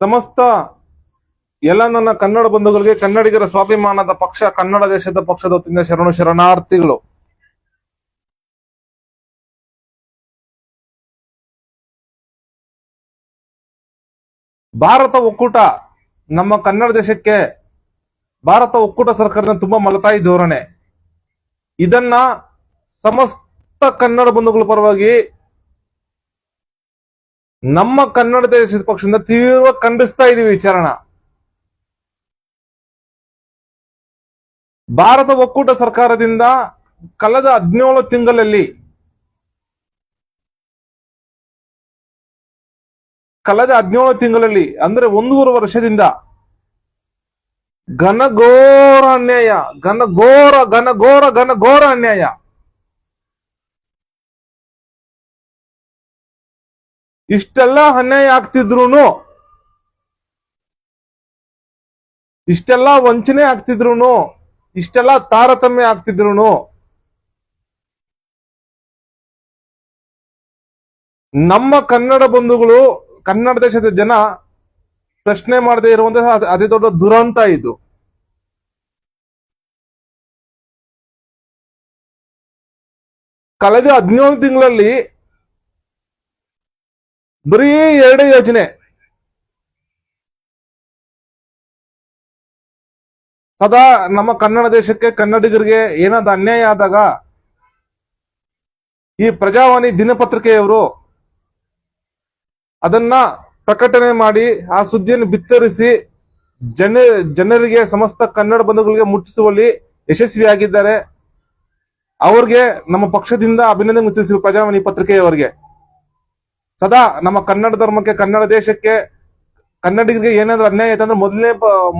ಸಮಸ್ತ ಎಲ್ಲ ನನ್ನ ಕನ್ನಡ ಬಂಧುಗಳಿಗೆ, ಕನ್ನಡಿಗರ ಸ್ವಾಭಿಮಾನದ ಪಕ್ಷ, ಕನ್ನಡ ದೇಶದ ಪಕ್ಷದ ವತಿಯಿಂದ ಶರಣು ಶರಣಾರ್ಥಿಗಳು. ಭಾರತ ಒಕ್ಕೂಟ ನಮ್ಮ ಕನ್ನಡ ದೇಶಕ್ಕೆ ಭಾರತ ಒಕ್ಕೂಟ ಸರ್ಕಾರದ ತುಂಬಾ ಮಲತಾಯಿ ಧೋರಣೆ. ಇದನ್ನ ಸಮಸ್ತ ಕನ್ನಡ ಬಂಧುಗಳ ಪರವಾಗಿ ನಮ್ಮ ಕನ್ನಡ ದೇಶದ ಪಕ್ಷದಿಂದ ತೀವ್ರ ಖಂಡಿಸ್ತಾ ಇದೀವಿ ವಿಚಾರಣ ಭಾರತ ಒಕ್ಕೂಟ ಸರ್ಕಾರದಿಂದ ಕಳೆದ ಹದಿನೇಳು ತಿಂಗಳಲ್ಲಿ ಕಳೆದ ಹದಿನೇಳು ತಿಂಗಳಲ್ಲಿ, ಅಂದ್ರೆ ಒಂದೂವರೆ ವರ್ಷದಿಂದ ಘನಘೋರ ಅನ್ಯಾಯ, ಘನಘೋರ ಘನಘೋರ ಘನಘೋರ ಅನ್ಯಾಯ. ಇಷ್ಟೆಲ್ಲ ಅನ್ಯಾಯ ಆಗ್ತಿದ್ರು ಇಷ್ಟೆಲ್ಲ ವಂಚನೆ ಆಗ್ತಿದ್ರು ಇಷ್ಟೆಲ್ಲ ತಾರತಮ್ಯ ಆಗ್ತಿದ್ರು ನಮ್ಮ ಕನ್ನಡ ಬಂಧುಗಳು, ಕನ್ನಡ ದೇಶದ ಜನ ಪ್ರಶ್ನೆ ಮಾಡದೆ ಇರುವಂತಹ ಅತಿ- ದೊಡ್ಡ ದುರಂತ ಇದು. ಕಳೆದ ಹದಿನೇಳು ತಿಂಗಳಲ್ಲಿ ಬರೀ ಎರಡೇ ಯೋಜನೆ. ಸದಾ ನಮ್ಮ ಕನ್ನಡ ದೇಶಕ್ಕೆ ಕನ್ನಡಿಗರಿಗೆ ಏನಾದ ಅನ್ಯಾಯ ಆದಾಗ ಈ ಪ್ರಜಾವಾಣಿ ದಿನಪತ್ರಿಕೆಯವರು ಅದನ್ನ ಪ್ರಕಟಣೆ ಮಾಡಿ ಆ ಸುದ್ದಿಯನ್ನು ಬಿತ್ತರಿಸಿ ಜನ ಜನರಿಗೆ ಸಮಸ್ತ ಕನ್ನಡ ಬಂಧುಗಳಿಗೆ ಮುಟ್ಟಿಸುವಲ್ಲಿ ಯಶಸ್ವಿಯಾಗಿದ್ದಾರೆ. ಅವ್ರಿಗೆ ನಮ್ಮ ಪಕ್ಷದಿಂದ ಅಭಿನಂದನೆ ತಿಳಿಸಿವೆ ಪ್ರಜಾವಾಣಿ ಪತ್ರಿಕೆಯವರಿಗೆ. ಸದಾ ನಮ್ಮ ಕನ್ನಡ ಧರ್ಮಕ್ಕೆ, ಕನ್ನಡ ದೇಶಕ್ಕೆ, ಕನ್ನಡಿಗರಿಗೆ ಏನಾದ್ರೂ ಅನ್ಯಾಯ ಆಯ್ತು ಅಂದ್ರೆ ಮೊದಲನೇ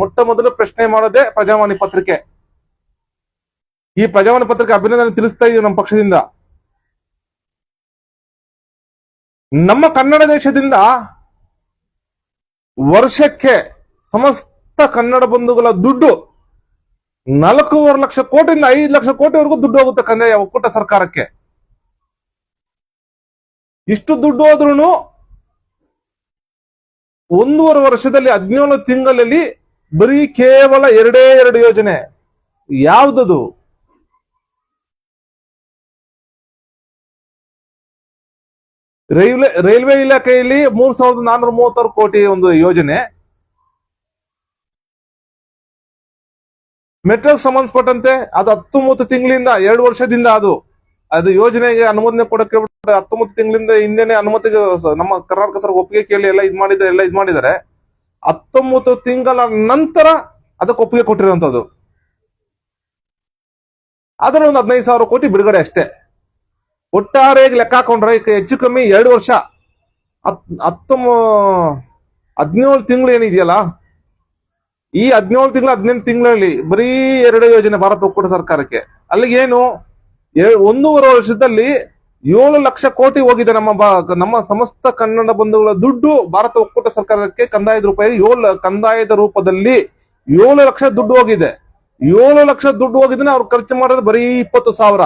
ಮೊಟ್ಟ ಮೊದಲು ಪ್ರಶ್ನೆ ಮಾಡೋದೇ ಪ್ರಜಾವಾಣಿ ಪತ್ರಿಕೆ. ಈ ಪ್ರಜಾವಾಣಿ ಪತ್ರಿಕೆ ಅಭಿನಂದನೆ ತಿಳಿಸ್ತಾ ಇದೀವಿ ನಮ್ಮ ಪಕ್ಷದಿಂದ. ನಮ್ಮ ಕನ್ನಡ ದೇಶದಿಂದ ವರ್ಷಕ್ಕೆ ಸಮಸ್ತ ಕನ್ನಡ ಬಂಧುಗಳ ದುಡ್ಡು ನಾಲ್ಕೂವರೆ ಲಕ್ಷ ಕೋಟಿಯಿಂದ ಐದು ಲಕ್ಷ ಕೋಟಿವರೆಗೂ ದುಡ್ಡು ಹೋಗುತ್ತೆ ಕಂದಾಯ ಒಕ್ಕೂಟ ಸರ್ಕಾರಕ್ಕೆ. ಇಷ್ಟು ದುಡ್ಡು ಹೋದ್ರೂ ಒಂದೂವರೆ ವರ್ಷದಲ್ಲಿ ಹದಿನೇಳು ತಿಂಗಳಲ್ಲಿ ಬರೀ ಕೇವಲ ಎರಡೇ ಎರಡು ಯೋಜನೆ. ಯಾವ್ದದು? ರೈಲ್ವೆ ರೈಲ್ವೆ ಇಲಾಖೆಯಲ್ಲಿ ಮೂರ್ ಸಾವಿರದ ನಾನೂರ ಮೂವತ್ತಾರು ಕೋಟಿ ಒಂದು ಯೋಜನೆ. ಮೆಟ್ರೋಗೆ ಸಂಬಂಧಪಟ್ಟಂತೆ ಅದು ಹತ್ತೊಂಬತ್ತು ತಿಂಗಳಿಂದ ಎರಡು ವರ್ಷದಿಂದ ಅದು. ಅದು ಯೋಜನೆಗೆ ಅನುಮೋದನೆ ಕೊಡಕ್ಕೆ ಹತ್ತೊಂಬತ್ತು ತಿಂಗಳಿಂದ ಹಿಂದೆನೆ ಅನುಮತಿಗೆ ನಮ್ಮ ಕರ್ನಾಟಕ ಸರ್ ಒಪ್ಪಿಗೆ ಕೇಳಿ ಎಲ್ಲ ಇದ್ ಮಾಡಿದ ಎಲ್ಲ ಇದ್ ಮಾಡಿದ್ದಾರೆ ಹತ್ತೊಂಬತ್ತು ತಿಂಗಳ ನಂತರ ಅದಕ್ಕೆ ಒಪ್ಪಿಗೆ ಕೊಟ್ಟಿರುವಂತದ್ದು ಅದರ ಒಂದು ಹದಿನೈದು ಸಾವಿರ ಕೋಟಿ ಬಿಡುಗಡೆ ಅಷ್ಟೇ. ಒಟ್ಟಾರೆಯಾಗಿ ಲೆಕ್ಕ ಹಾಕೊಂಡ್ರೆ ಹೆಚ್ಚು ಕಮ್ಮಿ ಎರಡು ವರ್ಷ. ಹತ್ ಹತ್ತೊಂಬ ಹದಿನೇಳು ತಿಂಗಳು ಏನಿದೆಯಲ್ಲ, ಈ ಹದಿನೇಳು ತಿಂಗಳು ಹದಿನೆಂಟು ತಿಂಗಳಲ್ಲಿ ಬರೀ ಎರಡು ಯೋಜನೆ ಭಾರತ ಒಕ್ಕೂಟ ಸರ್ಕಾರಕ್ಕೆ. ಅಲ್ಲಿಗೆ ಏನು ಏ- ಒಂದೂವರೆ ವರ್ಷದಲ್ಲಿ ಏಳು ಲಕ್ಷ ಕೋಟಿ ಹೋಗಿದೆ ನಮ್ಮ ನಮ್ಮ ಸಮಸ್ತ ಕನ್ನಡ ಬಂಧುಗಳ ದುಡ್ಡು ಭಾರತ ಒಕ್ಕೂಟ ಸರ್ಕಾರಕ್ಕೆ ಕಂದಾಯದ ರೂಪಾಯಿ ಏಳು, ಕಂದಾಯದ ರೂಪದಲ್ಲಿ ಏಳು ಲಕ್ಷ ದುಡ್ಡು ಹೋಗಿದೆ. ಏಳು ಲಕ್ಷ ದುಡ್ಡು ಹೋಗಿದ್ರೆ ಅವ್ರು ಖರ್ಚು ಮಾಡೋದು ಬರೀ ಇಪ್ಪತ್ತು ಸಾವಿರ.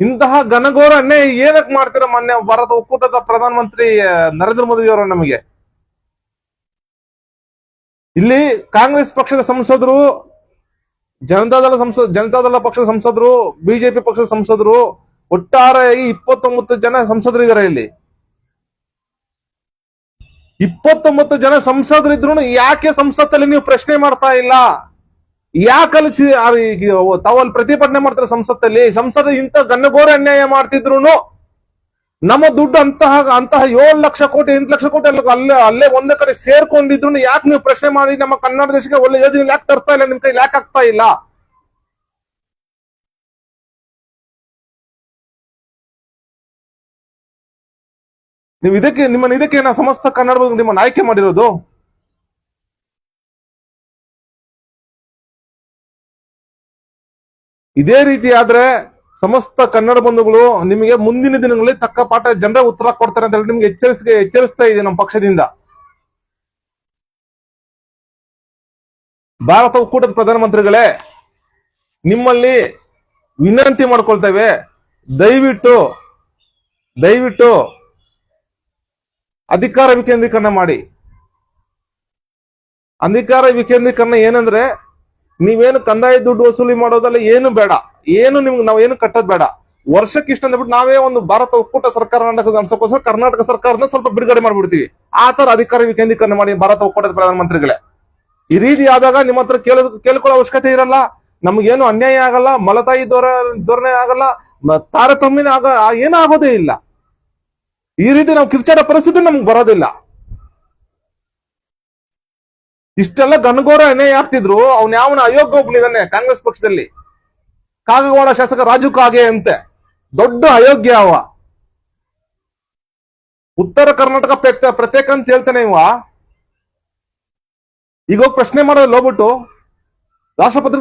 ಇಂತಹ ಘನಘೋರ ಏನಕ್ ಮಾಡ್ತೀರಾ ಮೊನ್ನೆ ಭಾರತ ಒಕ್ಕೂಟದ ಪ್ರಧಾನಮಂತ್ರಿ ನರೇಂದ್ರ ಮೋದಿ ಅವರು ನಮಗೆ? ಇಲ್ಲಿ ಕಾಂಗ್ರೆಸ್ ಪಕ್ಷದ ಸಂಸದರು ಜನತಾದಳ ಸಂಸದ ಜನತಾದಳ ಪಕ್ಷದ ಸಂಸದರು, ಬಿಜೆಪಿ ಪಕ್ಷದ ಸಂಸದರು, ಒಟ್ಟಾರೆಯಾಗಿ ಇಪ್ಪತ್ತೊಂಬತ್ತು ಜನ ಸಂಸದರು ಇದಾರೆ ಇಲ್ಲಿ. ಇಪ್ಪತ್ತೊಂಬತ್ತು ಜನ ಸಂಸದರಿದ್ರು ಯಾಕೆ ಸಂಸತ್ತಲ್ಲಿ ನೀವು ಪ್ರಶ್ನೆ ಮಾಡ್ತಾ ಇಲ್ಲ? ಯಾಕೆ ಅಲ್ಲಿ ಚಿ- ಆ, ಈ- ತಾವಲ್ಲಿ ಪ್ರತಿಭಟನೆ ಮಾಡ್ತಾರೆ ಸಂಸತ್ತಲ್ಲಿ? ಸಂಸದ ಇಂತ ಗನ್ನಗೋರ ಅನ್ಯಾಯ ಮಾಡ್ತಿದ್ರು ನಮ್ಮ ದುಡ್ಡು ಅಂತಹ ಅಂತಹ ಏಳು ಲಕ್ಷ ಕೋಟಿ, ಎಂಟು ಲಕ್ಷ ಕೋಟಿ ಎಲ್ಲ ಅಲ್ಲೇ ಅಲ್ಲೇ ಒಂದೇ ಕಡೆ ಸೇರ್ಕೊಂಡಿದ್ರು ಯಾಕೆ ನೀವು ಪ್ರಶ್ನೆ ಮಾಡಿ ನಮ್ಮ ಕನ್ನಡ ದೇಶಕ್ಕೆ ಒಳ್ಳೆ ಯೋಜನೆ ಯಾಕೆ ತರ್ತಾ ಇಲ್ಲ, ನಿಮ್ ಕೈ ಯಾಕೆ ಆಗ್ತಾ ಇಲ್ಲ? ನೀವು ಇದಕ್ಕೆ, ನಿಮ್ಮನ್ನ ಇದಕ್ಕೆ ಏನ ಸಮಸ್ತ ಕನ್ನಡ ನಿಮ್ಮ ಆಯ್ಕೆ ಮಾಡಿರೋದು? ಇದೇ ರೀತಿ ಆದ್ರೆ ಸಮಸ್ತ ಕನ್ನಡ ಬಂಧುಗಳು ನಿಮಗೆ ಮುಂದಿನ ದಿನಗಳಲ್ಲಿ ತಕ್ಕ ಪಾಠ ಜನರ ಉತ್ತರ ಕೊಡ್ತಾರೆ ಅಂತ ಹೇಳಿ ನಿಮ್ಗೆ ಎಚ್ಚರಿಸ ಎಚ್ಚರಿಸ್ತಾ ಇದೆ ನಮ್ಮ ಪಕ್ಷದಿಂದ. ಭಾರತ ಒಕ್ಕೂಟದ ಪ್ರಧಾನಮಂತ್ರಿಗಳೇ, ನಿಮ್ಮಲ್ಲಿ ವಿನಂತಿ ಮಾಡ್ಕೊಳ್ತೇವೆ. ದಯವಿಟ್ಟು ದಯವಿಟ್ಟು ಅಧಿಕಾರ ವಿಕೇಂದ್ರೀಕರಣ ಮಾಡಿ. ಅಧಿಕಾರ ವಿಕೇಂದ್ರೀಕರಣ ಏನಂದ್ರೆ, ನೀವೇನು ಕಂದಾಯ ದುಡ್ಡು ವಸೂಲಿ ಮಾಡೋದಲ್ಲ ಏನು ಬೇಡ. ಏನು ನಿಮ್ಗೆ ನಾವ್ ಏನು ಕಟ್ಟೋದ್ ಬೇಡ. ವರ್ಷಕ್ಕೆ ಇಷ್ಟ ಅಂದ್ಬಿಟ್ಟು ನಾವೇ ಒಂದು ಭಾರತ ಒಕ್ಕೂಟ ಸರ್ಕಾರ ನಡೆಸೋಕೋಸ್ಕರ ಕರ್ನಾಟಕ ಸರ್ಕಾರನ ಸ್ವಲ್ಪ ಬಿಡುಗಡೆ ಮಾಡ್ಬಿಡ್ತೀವಿ. ಆ ತರ ಅಧಿಕಾರ ವಿಕೇಂದ್ರೀಕರಣ ಮಾಡಿ ಭಾರತ ಒಕ್ಕೂಟದ ಪ್ರಧಾನಮಂತ್ರಿಗಳೇ. ಈ ರೀತಿ ಆದಾಗ ನಿಮ್ಮ ಹತ್ರ ಕೇಳ ಕೇಳ್ಕೊಳ್ಳೋ ಅವಶ್ಯಕತೆ ಇರಲ್ಲ. ನಮ್ಗೇನು ಅನ್ಯಾಯ ಆಗಲ್ಲ, ಮಲತಾಯಿ ಧೋರಣೆ ಆಗಲ್ಲ ತಾರತಮ್ಯನ ಆಗ ಏನೂ ಆಗೋದೇ ಇಲ್ಲ. ಈ ರೀತಿ ನಾವು ಕಿರ್ಚಾಡೋ ಪರಿಸ್ಥಿತಿ ನಮ್ಗೆ ಬರೋದಿಲ್ಲ. ಇಷ್ಟೆಲ್ಲ ಗನಗೋರ ಅನ್ಯಾಯ ಆಗ್ತಿದ್ರು. ಅವ್ನ ಯಾವನ ಅಯೋಗ್ಯ ಒಬ್ಬನಿದಾನೆ ಕಾಂಗ್ರೆಸ್ ಪಕ್ಷದಲ್ಲಿ. ಕಾಗವಾಡ ಶಾಸಕ ರಾಜು ಕಾಗೆ ಅಂತೆ. ದೊಡ್ಡ ಅಯೋಗ್ಯ ಅವ. ಉತ್ತರ ಕರ್ನಾಟಕ ಪ್ರತ್ಯೇಕ ಅಂತ ಹೇಳ್ತಾನೆ ಇವ. ಈಗ ಪ್ರಶ್ನೆ ಮಾಡೋದು ಹೋಗ್ಬಿಟ್ಟು ರಾಷ್ಟ್ರಪತಿ